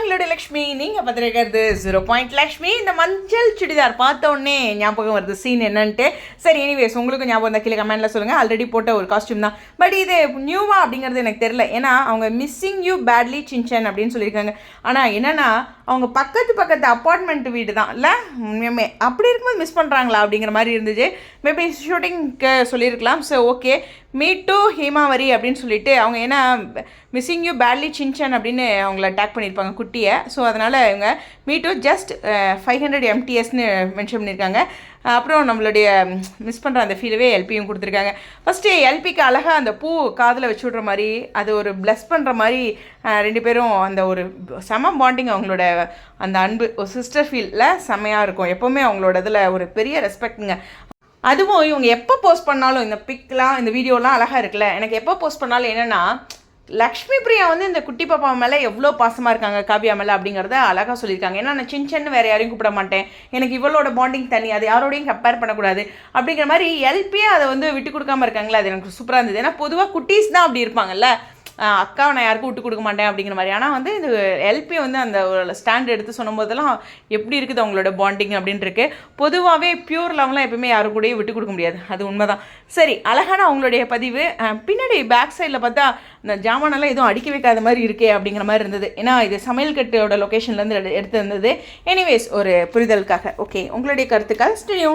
எங்களுடைய லக்ஷ்மி நீங்கள் பார்த்துருக்கிறது zero point Lakshmi. இந்த மஞ்சள் சுடிதார் பார்த்த உடனே ஞாபகம் வருது. சீன் என்னன்ட்டு. சரி எனிவேஸ் உங்களுக்கு ஞாபகம் இருந்தால் கீழே கமெண்ட்டில் சொல்லுங்கள் ஆல்ரெடி போட்ட ஒரு காஸ்டியூம் தான். பட் இது நியூவா அப்படிங்கிறது எனக்கு தெரில ஏன்னா அவங்க மிஸ்ஸிங் யூ பேட்லி சின்சன் அப்படின்னு சொல்லியிருக்காங்க. ஆனால் என்னென்னா அவங்க பக்கத்து பக்கத்து அப்பார்ட்மெண்ட் வீடு தான். இல்லை? உண்மையுமே அப்படி இருக்கும்போது மிஸ் பண்ணுறாங்களா அப்படிங்கிற மாதிரி இருந்துச்சு. மேபி ஷூட்டிங்க்கு சொல்லியிருக்கலாம். ஸோ ஓகே மீ டு ஹேமாவரி அப்படின்னு சொல்லிட்டு அவங்க ஏன்னா மிஸ்ஸிங் யூ பேட்லி சின்சன் அப்படின்னு அவங்கள டேக் பண்ணியிருப்பாங்க குட்டி. குட்டியை ஸோ அதனால் இவங்க me too just five hundred எம்டிஎஸ்னு mention பண்ணியிருக்காங்க அப்புறம் நம்மளுடைய மிஸ் பண்ணுற அந்த ஃபீலவே எல்பியும் கொடுத்துருக்காங்க. ஃபஸ்ட்டு எல்பிக்கு அழகாக அந்த பூ காதில் வச்சு விட்ற மாதிரி அது ஒரு ப்ளஸ் பண்ணுற மாதிரி ரெண்டு பேரும் அந்த ஒரு செம பாண்டிங் அவங்களோட அந்த அன்பு ஒரு சிஸ்டர் ஃபீலில் செமையாக இருக்கும். எப்போவுமே அவங்களோட இதில் ஒரு பெரிய ரெஸ்பெக்ட்டுங்க அதுவும் இவங்க எப்போ போஸ்ட் பண்ணாலும் இந்த பிக்லாம் இந்த வீடியோலாம் அழகாக இருக்குல்ல. எனக்கு எப்போ போஸ்ட் பண்ணாலும் என்னென்னா லக்ஷ்மி பிரியா வந்து இந்த குட்டி பாப்பா மேலே எவ்வளோ பாசமாக இருக்காங்க காவியா மேலே அப்படிங்கிறத அழகாக சொல்லியிருக்காங்க. ஏன்னா நான் சின்ன சின்ன வேறு யாரையும் கூப்பிட மாட்டேன். எனக்கு இவளோட பாண்டிங் தனி அது யாரோடையும் கம்பேர் பண்ணக்கூடாது. அப்படிங்கிற மாதிரி எல்பியே அதை வந்து விட்டு கொடுக்காம இருக்காங்களே அது எனக்கு சூப்பராக இருந்தது. ஏன்னா பொதுவாக குட்டீஸ் தான் அப்படி இருப்பாங்கல்ல. அக்காவை நான் யாருக்கும் விட்டு கொடுக்க மாட்டேன் அப்படிங்கிற மாதிரி. ஆனால் வந்து இது எல்பி வந்து அந்த ஸ்டாண்ட் எடுத்து சொன்னபோதெல்லாம் எப்படி இருக்குது அவங்களோட பாண்டிங் அப்படின்ட்டு இருக்கு பொதுவாகவே பியூர் லவ்லாம் எப்பவுமே யாரும் கூடயும் விட்டு கொடுக்க முடியாது. அது உண்மைதான். சரி அழகான அவங்களுடைய பதிவு. பின்னாடி பேக் சைடில் பார்த்தா இந்த ஜாமானெல்லாம் எதுவும் அடுக்கி வைக்காத மாதிரி இருக்கே அப்படிங்கிற மாதிரி இருந்தது. ஏன்னா இது சமையல் கட்டோட லொக்கேஷன்லேருந்து எடுத்து இருந்தது எனிவேஸ் ஒரு புரிதலுக்காக. ஓகே உங்களுடைய கருத்துக்கள் ஸ்டுடியோ.